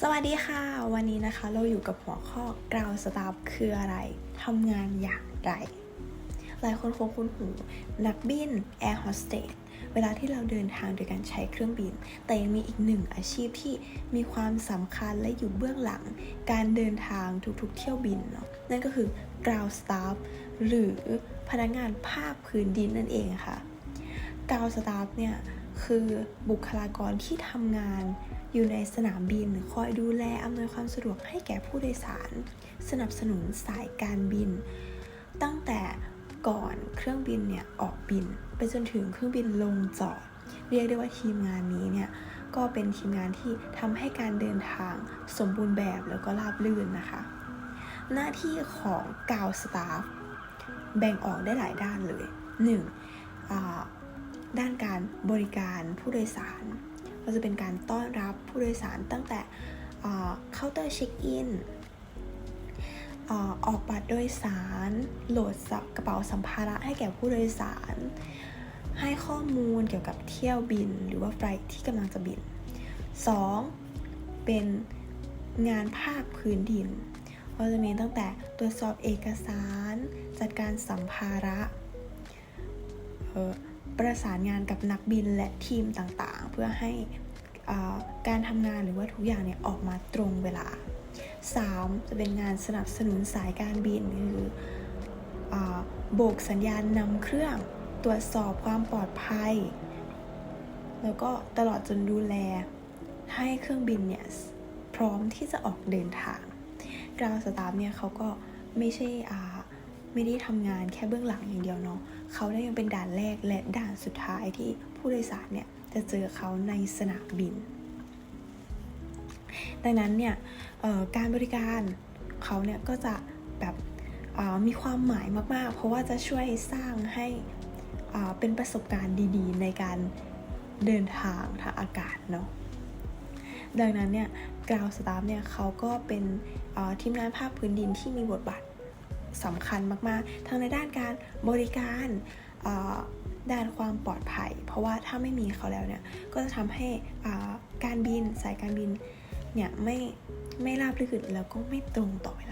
สวัสดีค่ะ วันนี้นะคะเราอยู่กับหัวข้อ ground staff คืออะไรทำงานอย่างไร หลายคนคงคุ้นหู นักบิน air hostess เวลาที่เราเดินทางโดยการใช้เครื่องบิน แต่ยังมีอีกหนึ่งอาชีพที่มีความสำคัญและอยู่เบื้องหลัง การเดินทางทุกๆ เที่ยวบินเนาะนั่นก็คือ ground staff หรือพนักงานภาคพื้นดินนั่นเองค่ะกาวสตาฟเนี่ยคือบุคลากรที่ทำงาน อยู่ในสนามบินคอยดูแลอำนวยความสะดวกให้แก่ผู้โดยสาร สนับสนุนสายการบิน ตั้งแต่ก่อนเครื่องบินเนี่ยออกบิน ไปจนถึงเครื่องบินลงจอด เรียกได้ว่าทีมงานนี้เนี่ยก็เป็นทีมงานที่ทำให้การเดินทางสมบูรณ์แบบแล้วก็ราบรื่นนะคะ หน้าที่ของกาวสตาฟแบ่งออกได้หลายด้านเลย 1. อ่าด้านการบริการผู้โดยสาร ก็จะเป็นการต้อนรับผู้โดยสารตั้งแต่เคาน์เตอร์เช็คอินออกบัตรโดยสาร โหลดกระเป๋าสัมภาระให้แก่ผู้โดยสาร ให้ข้อมูลเกี่ยวกับเที่ยวบิน หรือว่าไฟล์ที่กำลังจะบิน 2. เป็นงานภาคพื้นดิน ก็จะมีตั้งแต่ตรวจสอบเอกสาร จัดการสัมภาระ ประสานงานกับนักบินและทีมต่างๆ เพื่อให้การทำงานหรือว่าทุกอย่างเนี่ยออกมาตรงเวลา 3. จะเป็นงานสนับสนุนสายการบินคือโบกสัญญาณนำเครื่องตรวจสอบความปลอดภัย แล้วก็ตลอดจนดูแลให้เครื่องบินเนี่ยพร้อมที่จะออกเดินทางกราวสตาฟเนี่ยเขาก็ไม่ใช่ไม่ได้ทำงานแค่เบื้องหลังอย่างเดียวเนาะ เขาได้ยังเป็นด่านแรกและด่านสุดท้ายที่ผู้โดยสารเนี่ยจะเจอเขาในสนามบิน ดังนั้นเนี่ยการบริการเขาเนี่ยก็จะแบบมีความหมายมาก ๆ เพราะว่าจะช่วยสร้างให้เป็นประสบการณ์ดี ๆ ในการเดินทางทางอากาศเนาะ ดังนั้นเนี่ยกราวสตาฟเนี่ยเขาก็เป็นทีมงานภาคพื้นดินที่มีบทบาท สำคัญมากๆ ทั้งในด้านการบริการด้านความปลอดภัย เพราะว่าถ้าไม่มีเขาแล้วเนี่ย ก็จะทำให้การบินสายการบินเนี่ยไม่ไม่ราบรื่นแล้วก็ไม่ตรงต่อเวลา